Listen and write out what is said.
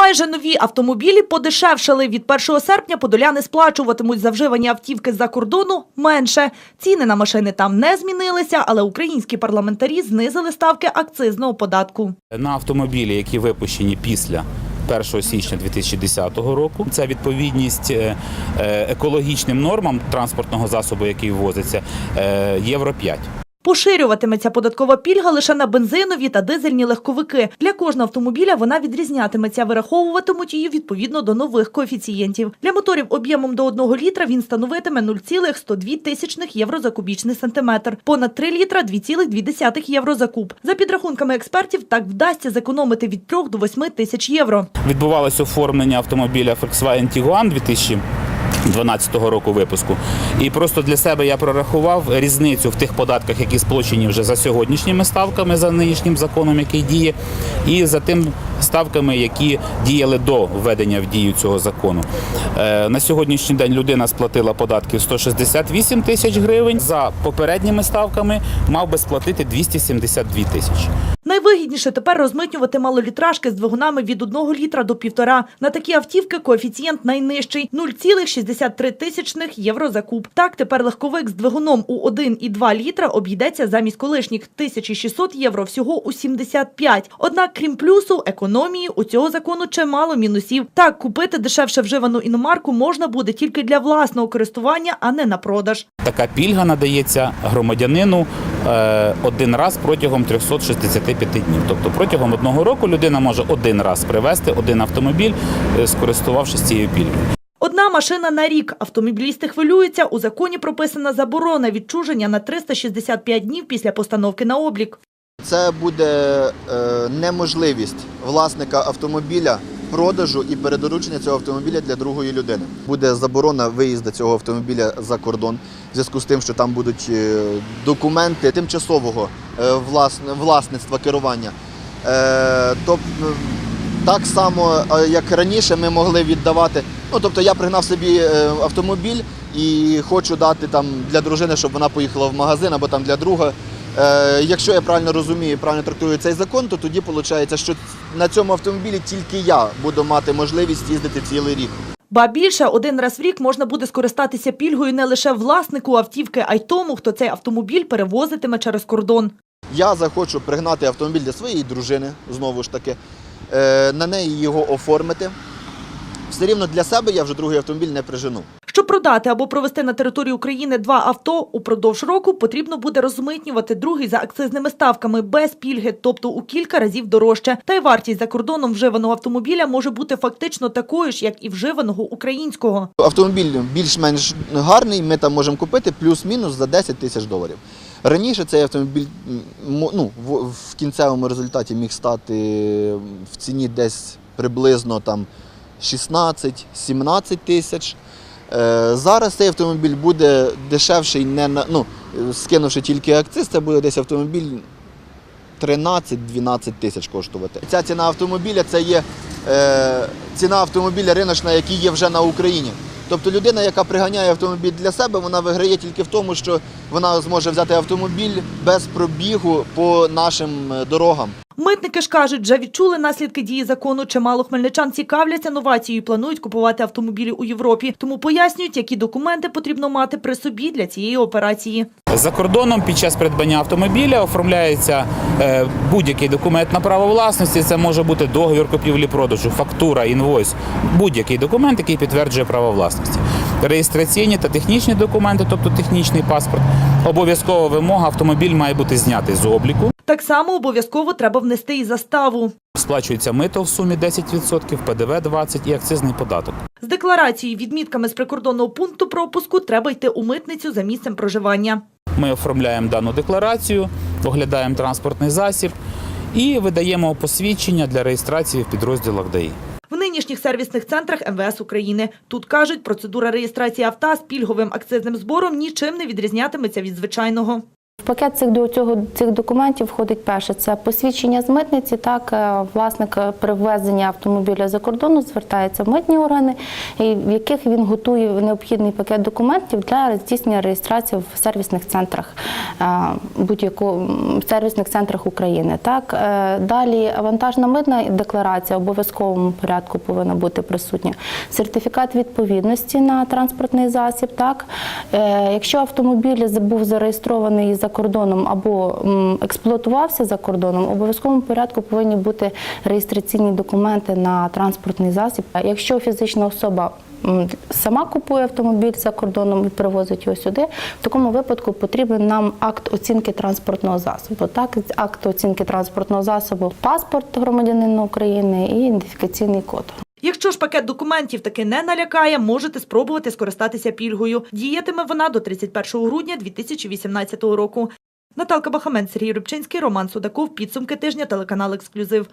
Майже нові автомобілі подешевшали. Від 1 серпня подоляни сплачуватимуть за вживані автівки з-за кордону менше. Ціни на машини там не змінилися, але українські парламентарі знизили ставки акцизного податку. На автомобілі, які випущені після 1 січня 2010 року, це відповідність е, е, екологічним нормам транспортного засобу, який ввозиться, е, євро 5. Поширюватиметься податкова пільга лише на бензинові та дизельні легковики. Для кожного автомобіля вона відрізнятиметься, вираховуватимуть її відповідно до нових коефіцієнтів. Для моторів об'ємом до 1 літра він становитиме 0,102 тисячних євро за кубічний сантиметр. Понад 3 літра – 2,2 євро за куб. За підрахунками експертів, так вдасться зекономити від 3 до 8 тисяч євро. Відбувалося оформлення автомобіля Volkswagen Tiguan 2012 року випуску. І просто для себе я прорахував різницю в тих податках, які сплачені вже за сьогоднішніми ставками, за нинішнім законом, який діє, і за тим ставками, які діяли до введення в дію цього закону. Е, На сьогоднішній день людина сплатила податків 168 тисяч гривень. За попередніми ставками мав би сплатити 272 тисячі. Найвигідніше тепер розмитнювати малолітражки з двигунами від 1 літра до 1,5. На такі автівки коефіцієнт найнижчий – 0,63 тисячних євро за куб. Так, тепер легковик з двигуном у 1,2 літра обійдеться замість колишніх 1600 євро всього у 75. Однак, крім плюсу, економії, у цього закону чимало мінусів. Так, купити дешевше вживану іномарку можна буде тільки для власного користування, а не на продаж. Така пільга надається громадянину е, один раз протягом 365 днів. Тобто протягом одного року людина може один раз привезти один автомобіль, е, скористувавшись цією пільгою. Одна машина на рік. Автомобілісти хвилюються. У законі прописана заборона відчуження на 365 днів після постановки на облік. Це буде е, неможливість власника автомобіля продажу і передоручення цього автомобіля для другої людини. Буде заборона виїзду цього автомобіля за кордон, в зв'язку з тим, що там будуть е, документи тимчасового власництва керування. Е, тобто, так само, е, як раніше, ми могли віддавати. Ну, тобто я пригнав собі е, автомобіль і хочу дати там для дружини, щоб вона поїхала в магазин або там для друга. Е, якщо я правильно розумію, правильно трактую цей закон, то тоді виходить, що на цьому автомобілі тільки я буду мати можливість їздити цілий рік. Ба більше, один раз в рік можна буде скористатися пільгою не лише власнику автівки, а й тому, хто цей автомобіль перевозитиме через кордон. Я захочу пригнати автомобіль для своєї дружини, знову ж таки, е, на неї його оформити. Все рівно для себе я вже другий автомобіль не прижену. Щоб продати або провести на території України два авто упродовж року, потрібно буде розмитнювати другий за акцизними ставками без пільги, тобто у кілька разів дорожче. Та й вартість за кордоном вживаного автомобіля може бути фактично такою ж, як і вживаного українського. Автомобіль більш-менш гарний, ми там можемо купити плюс-мінус за 10 тисяч доларів. Раніше цей автомобіль ну, в, кінцевому результаті міг стати в ціні десь приблизно 16-17 тисяч. Е, зараз цей автомобіль буде дешевший, не на, ну, скинувши тільки акциз, це буде десь автомобіль 13-12 тисяч коштувати. Ця ціна автомобіля це є е, ціна автомобіля риночна, який є вже на Україні. Тобто людина, яка приганяє автомобіль для себе, вона виграє тільки в тому, що вона зможе взяти автомобіль без пробігу по нашим е, дорогам. Митники ж кажуть, вже відчули наслідки дії закону. Чимало хмельничан цікавляться новацією і планують купувати автомобілі у Європі. Тому пояснюють, які документи потрібно мати при собі для цієї операції. За кордоном під час придбання автомобіля оформляється е, будь-який документ на право власності. Це може бути договір купівлі-продажу, фактура, інвойс, будь-який документ, який підтверджує право власності. Реєстраційні та технічні документи, тобто технічний паспорт. Обов'язкова вимога автомобіль має бути знятий з обліку. Так само обов'язково треба внести і заставу. Сплачується мито в сумі 10%, ПДВ 20% і акцизний податок. З декларацією, відмітками з прикордонного пункту пропуску треба йти у митницю за місцем проживання. Ми оформляємо дану декларацію, оглядаємо транспортний засіб і видаємо посвідчення для реєстрації в підрозділах ДАІ. В нинішніх сервісних центрах МВС України тут кажуть, процедура реєстрації авто з пільговим акцизним збором нічим не відрізнятиметься від звичайного. В пакет цих до цього цих документів входить перше це посвідчення з митниці. Так е, власник е, при ввезенні автомобіля за кордону звертається в митні органи, в яких він готує необхідний пакет документів для здійснення реєстрації в сервісних центрах е, будь-якого сервісних центрах України. Так далі вантажна митна декларація в обов'язковому порядку повинна бути присутня. Сертифікат відповідності на транспортний засіб. Так якщо автомобіль був зареєстрований за кордоном або експлуатувався за кордоном, в обов'язковому порядку повинні бути реєстраційні документи на транспортний засіб. Якщо фізична особа сама купує автомобіль за кордоном і привозить його сюди, в такому випадку потрібен нам акт оцінки транспортного засобу. Так, акт оцінки транспортного засобу, паспорт громадянина України і ідентифікаційний код. Якщо ж пакет документів таки не налякає, можете спробувати скористатися пільгою. Діятиме вона до 31 грудня 2018 року. Наталка Бахамен, Сергій Рибчинський, Роман Судаков. Підсумки тижня. Телеканал Ексклюзив.